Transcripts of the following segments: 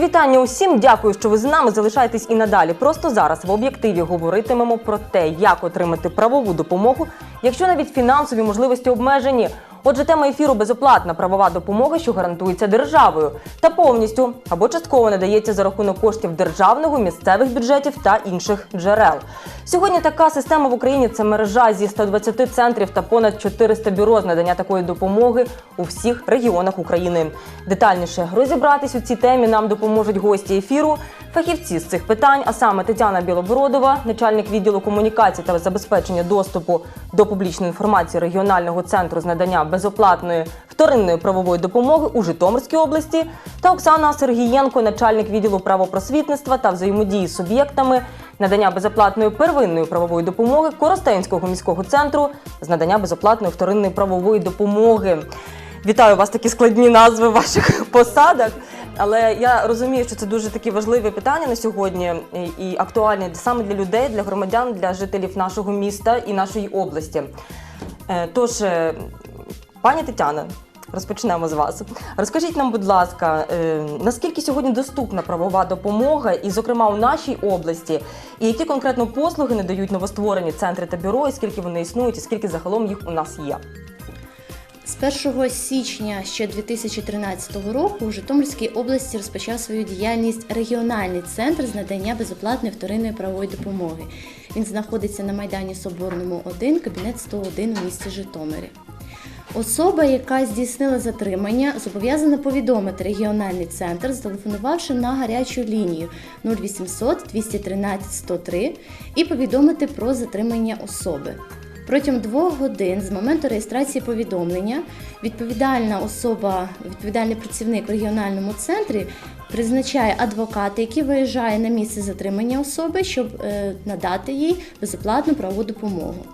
Вітання усім. Дякую, що ви з нами залишаєтесь і надалі. Просто зараз в об'єктиві говоритимемо про те, як отримати правову допомогу, якщо навіть фінансові можливості обмежені. Отже, тема ефіру безоплатна правова допомога, що гарантується державою, та повністю або частково надається за рахунок коштів державного, місцевих бюджетів та інших джерел. Сьогодні така система в Україні це мережа зі 120 центрів та понад 400 бюро з надання такої допомоги у всіх регіонах України. Детальніше розібратись у цій темі нам допоможуть гості ефіру, фахівці з цих питань, а саме Тетяна Білобородова, начальник відділу комунікації та забезпечення доступу до публічної інформації регіонального центру з надання безоплатної вторинної правової допомоги у Житомирській області, та Оксана Сергієнко, начальник відділу правопросвітництва та взаємодії з суб'єктами надання безоплатної первинної правової допомоги Коростенського міського центру з надання безоплатної вторинної правової допомоги. Вітаю вас такі складні назви в ваших посадах. Але я розумію, що це дуже такі важливі питання на сьогодні і- актуальні саме для людей, для громадян, для жителів нашого міста і нашої області. Е, Тож, е, пані Тетяна, розпочнемо з вас. Розкажіть нам, будь ласка, е, наскільки сьогодні доступна правова допомога, і, зокрема, у нашій області, і які конкретно послуги надають новостворені центри та бюро, і скільки вони існують, і скільки загалом їх у нас є? З 1 січня ще 2013 року у Житомирській області розпочав свою діяльність регіональний центр з надання безоплатної вторинної правової допомоги. Він знаходиться на Майдані Соборному 1, кабінет 101 у місті Житомирі. Особа, яка здійснила затримання, зобов'язана повідомити регіональний центр, зателефонувавши на гарячу лінію 0800 213 103 і повідомити про затримання особи. Протягом двох годин з моменту реєстрації повідомлення відповідальна особа, відповідальний працівник в регіональному центрі призначає адвоката, який виїжджає на місце затримання особи, щоб е, надати їй безоплатну правову допомогу.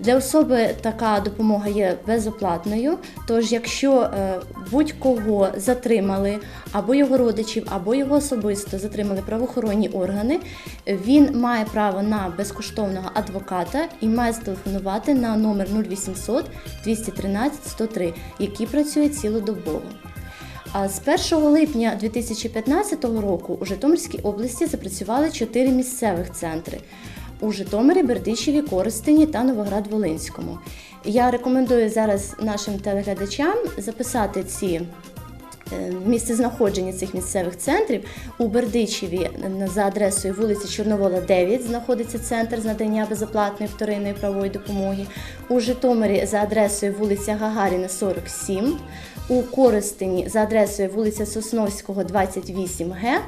Для особи така допомога є безоплатною. Тож, якщо е, будь-кого затримали, або його родичів, або його особисто затримали правоохоронні органи, він має право на безкоштовного адвоката і має зателефонувати на номер 0800 213 103, який працює цілодобово. А з 1 липня 2015 року у Житомирській області запрацювали чотири місцевих центри у Житомирі, Бердичеві, Коростені та Новоград-Волинському. Я рекомендую зараз нашим телеглядачам записати ці е, місце знаходження цих місцевих центрів у Бердичеві за адресою вулиці Чорновола, 9 знаходиться центр з надання безоплатної вторинної правової допомоги. У Житомирі за адресою вулиця Гагаріна, 47. У Коростені за адресою вулиця Сосновського, 28Г.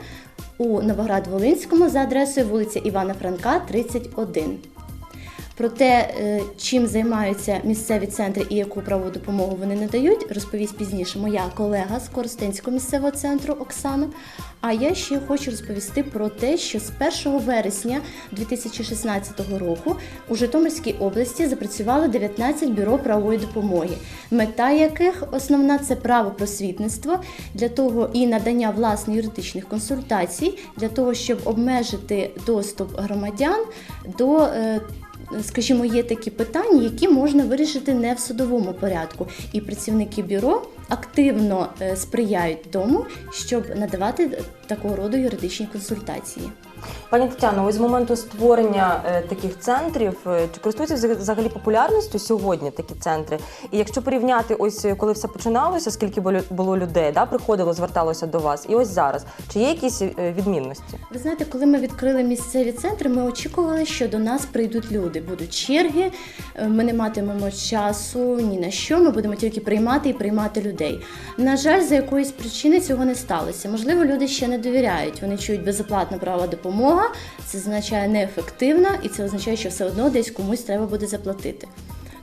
У Новоград-Волинському за адресою вулиця Івана Франка, 31. Про те, е, чим займаються місцеві центри і яку правову допомогу вони надають, розповість пізніше моя колега з Коростенського місцевого центру Оксана. А я ще хочу розповісти про те, що з 1 вересня 2016 року у Житомирській області запрацювало 19 бюро правової допомоги, мета яких основна це право просвітництво для того і надання власних юридичних консультацій для того, щоб обмежити доступ громадян до. Е, Скажімо, є такі питання, які можна вирішити не в судовому порядку, і працівники бюро активно е, сприяють тому, щоб надавати такого роду юридичні консультації. Пані Тетяно, ось з моменту створення е, таких центрів е, чи користуються взаг- взагалі популярністю сьогодні такі центри? І якщо порівняти, ось е, коли все починалося, скільки було- було людей, да, приходило, зверталося до вас, і ось зараз, чи є якісь відмінності? Ви знаєте, коли ми відкрили місцеві центри, ми очікували, що до нас прийдуть люди. Будуть черги, ми не матимемо часу ні на що. Ми будемо тільки приймати і приймати людей. На жаль, за якоїсь причини цього не сталося. Можливо, люди ще не довіряють. Вони чують безоплатна права допомога. Це означає неефективна, і це означає, що все одно десь комусь треба буде заплатити.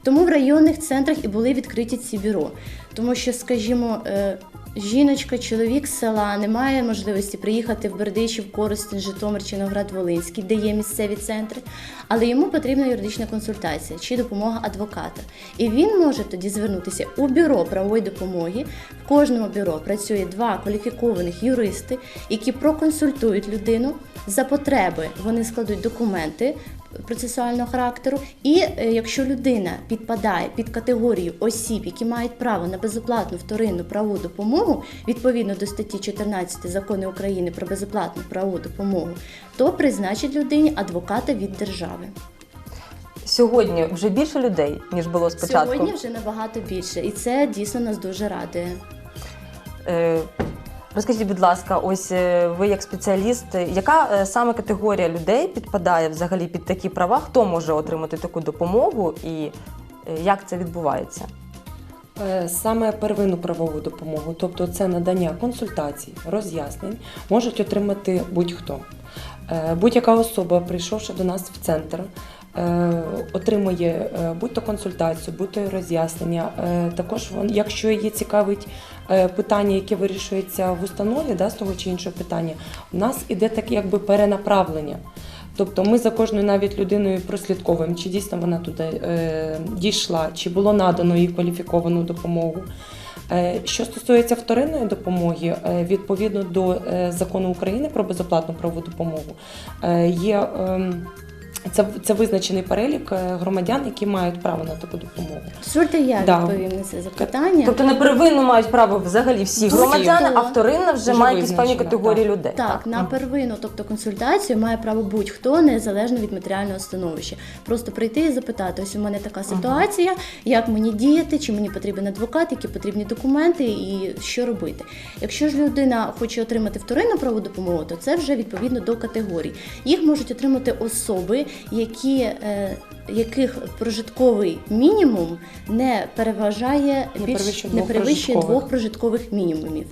Тому в районних центрах і були відкриті ці бюро. Тому що, скажімо, е, жіночка, чоловік з села не має можливості приїхати в Бердичів, Коростень, Житомир чи Новград-Волинський, де є місцеві центри, але йому потрібна юридична консультація чи допомога адвоката. І він може тоді звернутися у бюро правової допомоги. В кожному бюро працює два кваліфікованих юристи, які проконсультують людину. За потреби вони складуть документи процесуального характеру. І е, якщо людина підпадає під категорію осіб, які мають право на безоплатну вторинну правову допомогу відповідно до статті 14 закону України про безоплатну правову допомогу, то призначить людині адвоката від держави. Сьогодні вже більше людей ніж було спочатку. Сьогодні вже набагато більше, і це дійсно нас дуже радує. Е, Розкажіть, будь ласка, ось е, ви як спеціаліст, е, яка е, саме категорія людей підпадає взагалі під такі права? Хто може отримати таку допомогу і як це відбувається? Саме первинну правову допомогу, тобто це надання консультацій, роз'яснень, можуть отримати будь-хто. Будь-яка особа, прийшовши до нас в центр, отримує е, будь-то консультацію, будь-то роз'яснення. Е, Також, якщо її цікавить е, питання, яке вирішується в установі, да, з того чи іншого питання, у нас іде таке якби перенаправлення. Тобто ми за кожною навіть людиною прослідковуємо, чи дійсно вона туди е, дійшла, чи було надано їй кваліфіковану допомогу. Е, що стосується вторинної допомоги, е, відповідно до е, закону України про безоплатну правову допомогу, е, є ем, це, це визначений перелік е, громадян, які мають право на таку допомогу. Дозвольте, я Да. відповім на це запитання. Тобто на первинну мають право взагалі всі громадяни, а вторинна вже Вже має якісь певні категорії так. людей. Так, на Мгм. первинну, тобто консультацію, має право будь-хто незалежно від матеріального становища. Просто прийти і запитати: ось у мене така ситуація, як мені діяти, чи мені потрібен адвокат, які потрібні документи і що робити. Якщо ж людина хоче отримати вторинну правову допомогу, то це вже відповідно до категорій. Їх можуть отримати особи, які е, яких прожитковий мінімум не переважає Не більш перевищує не перевищує прожиткових. двох прожиткових мінімумів.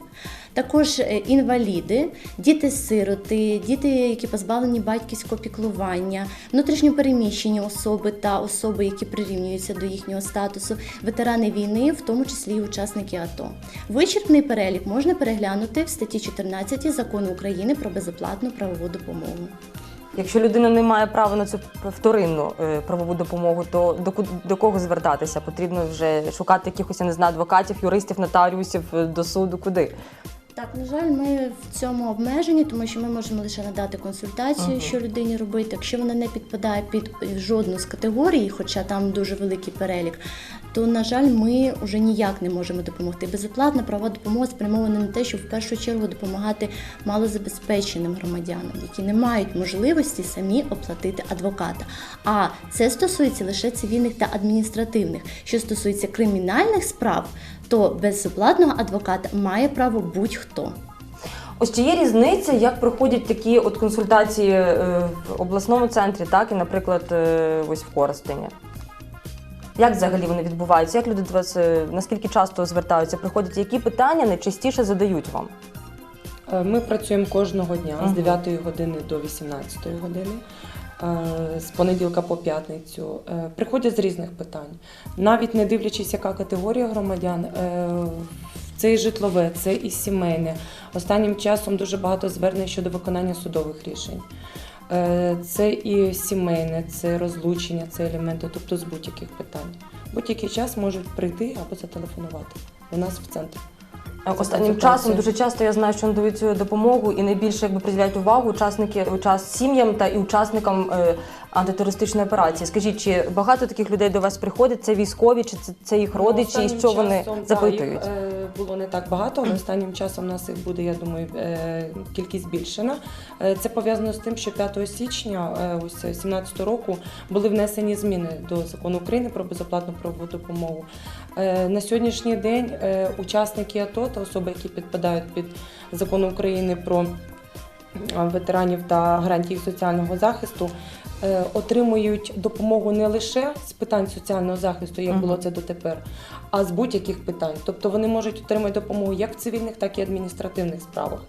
Також е, інваліди, діти-сироти, діти, які позбавлені батьківського піклування, внутрішньопереміщені особи та особи, які прирівнюються до їхнього статусу, ветерани війни, в тому числі і учасники АТО. Вичерпний перелік можна переглянути в статті 14 закону України про безоплатну правову допомогу. Якщо людина не має права на цю вторинну е, правову допомогу, то до, до кого звертатися? Потрібно вже шукати якихось, я не знаю, адвокатів, юристів, нотаріусів е, до суду, куди? Так, на жаль, ми в цьому обмежені, тому що ми можемо лише надати консультацію, Ага. що людині робити. Якщо вона не підпадає під жодну з категорій, хоча там дуже великий перелік, то на жаль, ми вже ніяк не можемо допомогти. Безоплатна права допомога спрямована на те, щоб в першу чергу допомагати малозабезпеченим громадянам, які не мають можливості самі оплатити адвоката. А це стосується лише цивільних та адміністративних. Що стосується кримінальних справ, то безоплатного адвоката має право будь-хто. Ось чи є різниця, як проходять такі от консультації е, в обласному центрі, так і, наприклад, е, ось в Коростені? Як взагалі вони відбуваються? Як люди до вас е, наскільки часто звертаються? Приходять, які питання найчастіше задають вам? Ми працюємо кожного дня з 9 години до 18 години, з понеділка по п'ятницю. Е, Приходять з різних питань. Навіть не дивлячись, яка категорія громадян, е, це і житлове, це і сімейне. Останнім часом дуже багато звернень щодо виконання судових рішень. Е, Це і сімейне, це розлучення, це елементи, тобто з будь-яких питань. Будь-який час можуть прийти або зателефонувати до нас в центр. Е, Останнім часом дуже часто я знаю, що надають цю допомогу і найбільше якби приділяють увагу учасники час сім'ям та і учасникам е, антитерористичної операції. Скажіть, чи багато таких людей до вас приходять? Це військові, чи це, це їх родичі, і Ну, що вони запитують? їх, е, було не так багато, але останнім часом у нас їх буде, я думаю, е, кількість збільшена. Е, Це пов'язано з тим, що 5 січня е, ось 2017 року були внесені зміни до закону України про безоплатну правову допомогу. Е, На сьогоднішній день е, учасники АТО та особи, які підпадають під закон України про е, ветеранів та гарантії соціального захисту. е, Отримують допомогу не лише з питань соціального захисту, як було це дотепер, а з будь-яких питань. Тобто вони можуть отримати допомогу як в цивільних, так і адміністративних справах.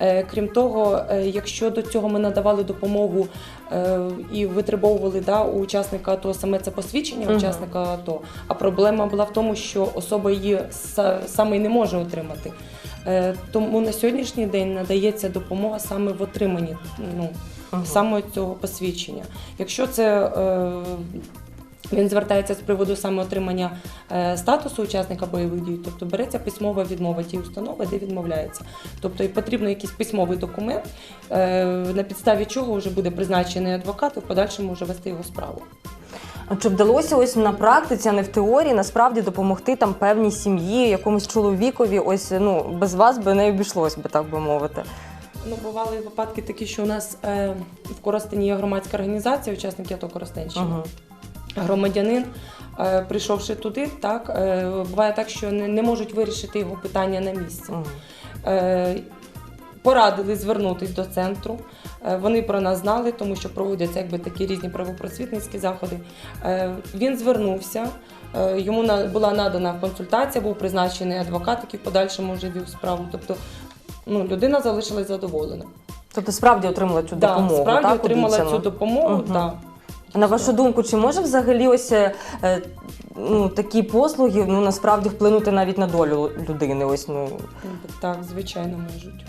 Е, Крім того, е, якщо до цього ми надавали допомогу е, і витребовували да, у учасника АТО саме це посвідчення учасника АТО, а проблема була в тому, що особа її саме й не може отримати. Е, Тому на сьогоднішній день надається допомога саме в отриманні ну, Мгм. саме цього посвідчення. Якщо це е, Він звертається з приводу саме отримання е, статусу учасника бойових дій, тобто береться письмова відмова тієї установи, де відмовляється. Тобто і потрібно якийсь письмовий документ, на підставі чого вже буде призначений адвокат і в подальшому вже вести його справу. А Чи вдалося ось на практиці, а не в теорії, насправді допомогти там певній сім'ї, якомусь чоловікові? Ось ну без вас би не обійшлось би, так би мовити. Ну, бували випадки такі, що у нас е, в Коростені є громадська організація, учасники АТО Коростенщини. Угу. Громадянин, е, прийшовши туди, так е, буває так, що не, не можуть вирішити його питання на місці. Е, Порадили звернутися до центру. Е, Вони про нас знали, тому що проводяться якби такі різні правопросвітницькі заходи. Е, Він звернувся, е, йому була надана консультація, був призначений адвокат, який в подальшому вже вів справу. Тобто ну, людина залишилась задоволена. Тобто справді отримала цю Да, допомогу. справді так, отримала обіцяну? цю допомогу. Мгм. Да. На вашу думку, чи може взагалі ось ну, такі послуги ну, насправді вплинути навіть на долю людини? Ось, ну, Так, звичайно, можуть.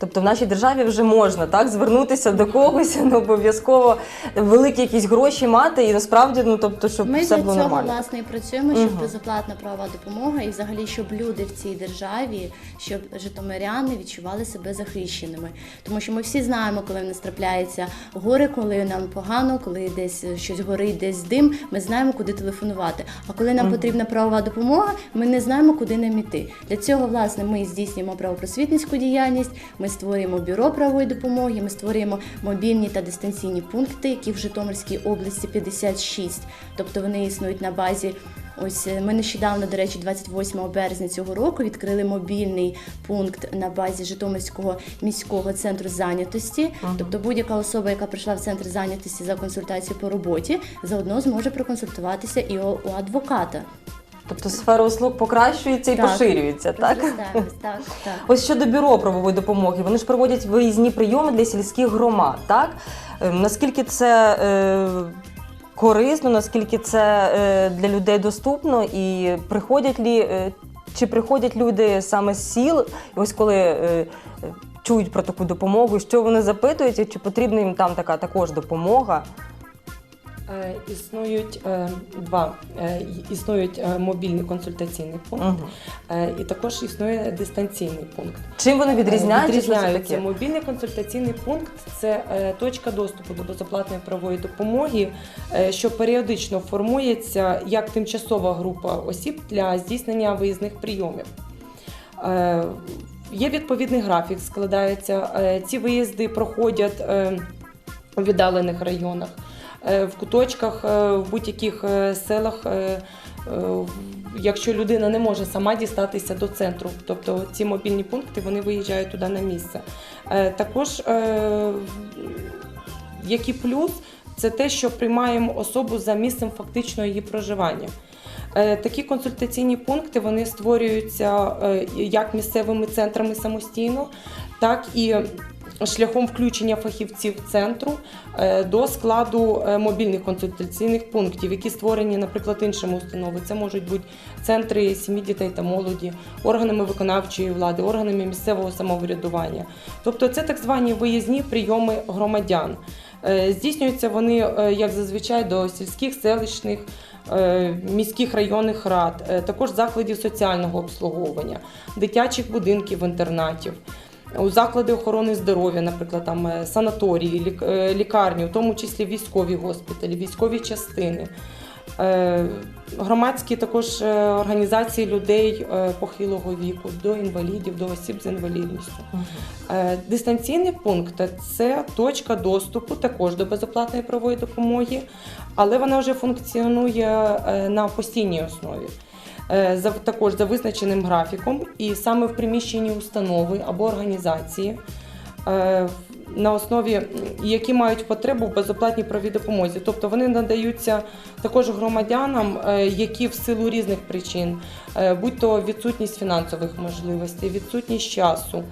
Тобто в нашій державі вже можна так звернутися до когось, не обов'язково великі якісь гроші мати, і насправді, ну тобто, щоб Ми все для було цього нормально. власне і працюємо, щоб Мгм. безоплатна правова допомога і взагалі, щоб люди в цій державі, щоб житомиряни відчували себе захищеними. Тому що ми всі знаємо, коли в нас трапляється горе, коли нам погано, коли десь щось горить, десь дим, ми знаємо, куди телефонувати. А коли нам Мгм. потрібна правова допомога, ми не знаємо, куди нам іти. Для цього власне ми здійснюємо правопросвітницьку діяльність. Ми створюємо бюро правової допомоги, ми створюємо мобільні та дистанційні пункти, які в Житомирській області 56. Тобто вони існують на базі. Ось е, ми нещодавно, до речі, 28 березня цього року відкрили мобільний пункт на базі Житомирського міського центру зайнятості. Ага. Тобто будь-яка особа, яка прийшла в центр зайнятості за консультацією по роботі, заодно зможе проконсультуватися і у адвоката. Тобто сфера услуг покращується і Так. поширюється, так? Так, так. Ось щодо бюро правової допомоги, вони ж проводять виїзні прийоми для сільських громад, так? Ем, Наскільки це е, корисно, наскільки це е, для людей доступно, і приходять лі, е, чи приходять люди саме з сіл, і ось коли е, е, чують про таку допомогу, що вони запитують, і чи потрібна їм там така також допомога? Е, Існують е, два. Е, Існують мобільний консультаційний пункт, е, і також існує дистанційний пункт. Чим вони відрізняються? Відрізняються. Мобільний консультаційний пункт це точка доступу до безоплатної правової допомоги, що періодично формується як тимчасова група осіб для здійснення виїзних прийомів. Є відповідний графік, складається. Ці виїзди проходять у віддалених районах, в куточках, е, в будь-яких е, селах. е, е, Якщо людина не може сама дістатися до центру, тобто ці мобільні пункти вони виїжджають туди на місце. Е, Також е, який плюс це те, що приймаємо особу за місцем фактичного її проживання. Е, Такі консультаційні пункти вони створюються е, як місцевими центрами самостійно, так і шляхом включення фахівців центру е, до складу е, мобільних консультаційних пунктів, які створені, наприклад, іншими установами. Це можуть бути центри сім'ї дітей та молоді, органами виконавчої влади, органами місцевого самоврядування. Тобто це так звані виїзні прийоми громадян. Е, Здійснюються вони, як зазвичай, до сільських, селищних, міських районних рад, також закладів соціального обслуговування, дитячих будинків, інтернатів. У заклади охорони здоров'я, наприклад, там е, санаторії, е, лікарні, в тому числі військові госпіталі, військові частини, Е, громадські також організації людей похилого віку, до інвалідів, до осіб з інвалідністю. Дистанційний пункт це точка доступу також до безоплатної правової допомоги, але вона вже функціонує на постійній основі. Е, За також за визначеним графіком, і саме в приміщенні установи або організації, е, на основі які мають потребу в безоплатній правовій допомозі. Тобто вони надаються також громадянам, е, які в силу різних причин, е, будь то відсутність фінансових можливостей, відсутність часу.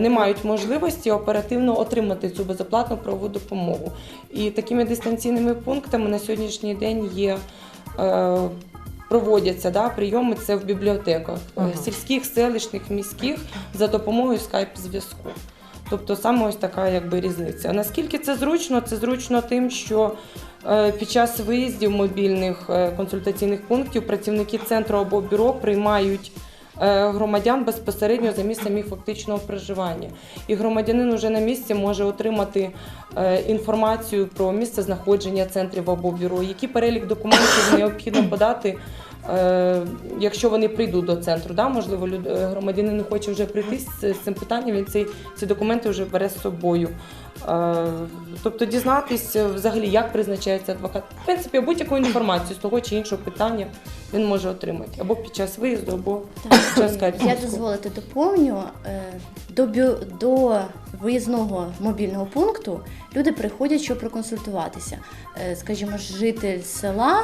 Не мають можливості оперативно отримати цю безоплатну правову допомогу. І такими дистанційними пунктами на сьогоднішній день є проводяться да, прийоми це в бібліотеках е, Ага. сільських, селищних, міських за допомогою скайп-зв'язку. Тобто саме ось така якби різниця. Наскільки це зручно? Це зручно тим, що Е, Під час виїздів мобільних е, консультаційних пунктів працівники центру або бюро приймають громадян безпосередньо за місцем їх фактичного проживання. І громадянин уже на місці може отримати е, інформацію про місце знаходження центрів або бюро, який перелік документів необхідно подати. Е, Якщо вони прийдуть до центру, да, можливо, е, громадянин не хоче вже прийти з, цим питанням, він ці, ці документи вже бере з собою. Е, Тобто дізнатися взагалі, як призначається адвокат. В принципі, будь-яку інформацію з того чи іншого питання він може отримати або під час виїзду, або під час Я дозволити доповню. До, бю- до виїзного мобільного пункту люди приходять, щоб проконсультуватися. Скажімо, житель села.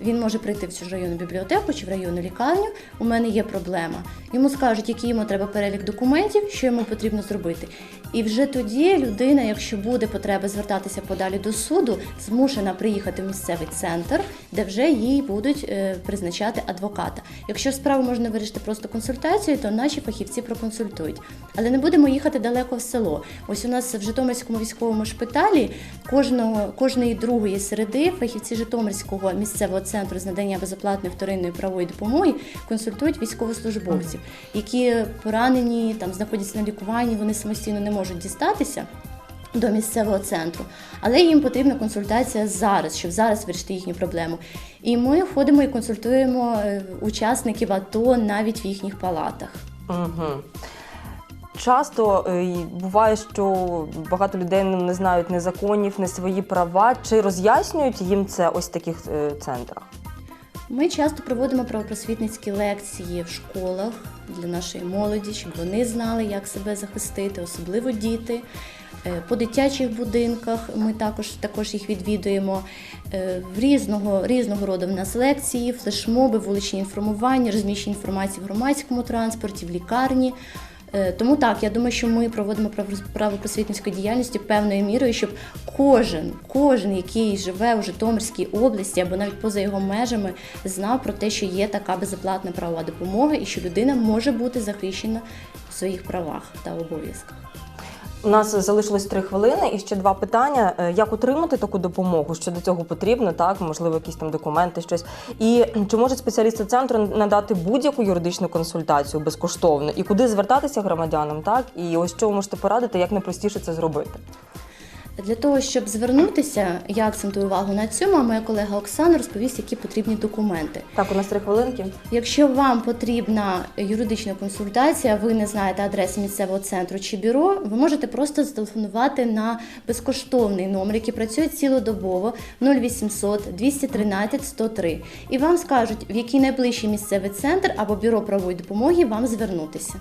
Він може прийти в цю районну бібліотеку чи в районну лікарню. У мене є проблема. Йому скажуть, який йому треба перелік документів, що йому потрібно зробити. І вже тоді людина, якщо буде потреба звертатися подалі до суду, змушена приїхати в місцевий центр, де вже їй будуть е, призначати адвоката. Якщо справу можна вирішити просто консультацією, то наші фахівці проконсультують. Але не будемо їхати далеко в село. Ось у нас в Житомирському військовому шпиталі кожного кожної другої середи фахівці Житомирського місцевого центру з надання безоплатної вторинної правової допомоги консультують військовослужбовців, які поранені, там знаходяться на лікуванні, вони самостійно не можуть дістатися. До місцевого центру, але їм потрібна консультація зараз, щоб зараз вирішити їхню проблему. І ми ходимо і консультуємо е, учасників АТО навіть в їхніх палатах. Угу. Часто е, буває, що багато людей не знають ні законів, ні свої права. Чи роз'яснюють їм це ось в таких е, центрах? Ми часто проводимо правопросвітницькі лекції в школах для нашої молоді, щоб вони знали, як себе захистити, особливо діти. Е, По дитячих будинках ми також, також їх відвідуємо. Е, В різного, різного роду в нас лекції, флешмоби, вуличні інформування, розміщення інформації в громадському транспорті, в лікарні. Е, Тому так, я думаю, що ми проводимо право- правопросвітницьку діяльність певною мірою, щоб кожен, кожен, який живе у Житомирській області або навіть поза його межами, знав про те, що є така безоплатна правова допомога і що людина може бути захищена в своїх правах та обов'язках. У нас залишилось три хвилини і ще два питання: Е, як отримати таку допомогу? Що до цього потрібно? Так, можливо, якісь там документи, щось. І чи можуть спеціалісти центру надати будь-яку юридичну консультацію безкоштовно? І куди звертатися громадянам? Так, і ось що ви можете порадити, як найпростіше це зробити? Для того, щоб звернутися, я акцентую увагу на цьому, а моя колега Оксана розповість, які потрібні документи. Так, у нас три хвилинки. Якщо вам потрібна юридична консультація, ви не знаєте адреси місцевого центру чи бюро, ви можете просто зателефонувати на безкоштовний номер, який працює цілодобово 0800 213 103. І вам скажуть, в який найближчий місцевий центр або бюро правової допомоги вам звернутися.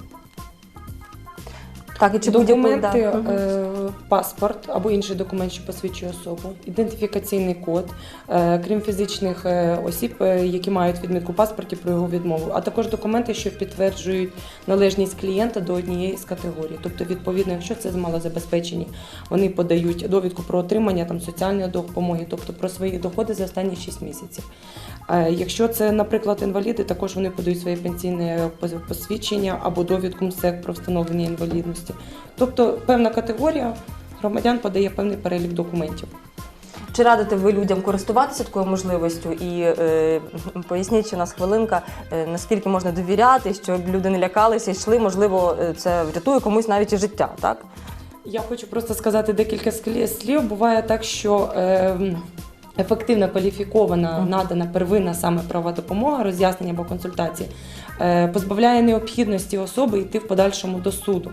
Так, і чи Документи, да. Мгм. е, паспорт або інший документ, що посвідчує особу, ідентифікаційний код, е, крім фізичних е, осіб, е, які мають відмітку в паспорті про його відмову, а також документи, що підтверджують належність клієнта до однієї з категорій. Тобто, відповідно, якщо це малозабезпечені, вони подають довідку про отримання там соціальної допомоги, тобто про свої доходи за останні 6 місяців. Е, Якщо це, наприклад, інваліди, також вони подають своє пенсійне посвідчення або довідку МСЕК про встановлення інвалідності. Тобто певна категорія громадян подає певний перелік документів. Чи радите ви людям користуватися такою можливістю? І е, поясніть, що у нас хвилинка, е, наскільки можна довіряти, щоб люди не лякалися, йшли, можливо, е, це врятує комусь навіть і життя, так? Я хочу просто сказати декілька слів. Буває так, що е, ефективна кваліфікована, надана первинна саме права допомога, роз'яснення або консультації, е, позбавляє необхідності особи йти в подальшому до суду.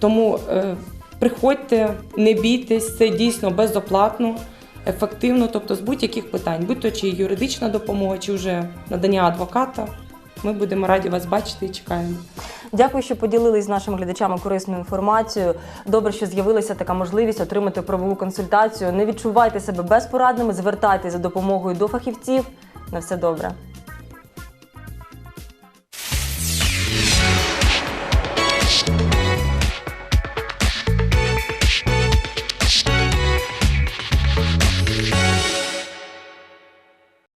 Тому е, приходьте, не бійтесь, це дійсно безоплатно, ефективно, тобто з будь-яких питань, будь то чи юридична допомога, чи вже надання адвоката. Ми будемо раді вас бачити і чекаємо. Дякую, що поділились з нашими глядачами корисною інформацією. Добре, що з'явилася така можливість отримати правову консультацію. Не відчувайте себе безпорадними, звертайтеся за допомогою до фахівців. На все добре.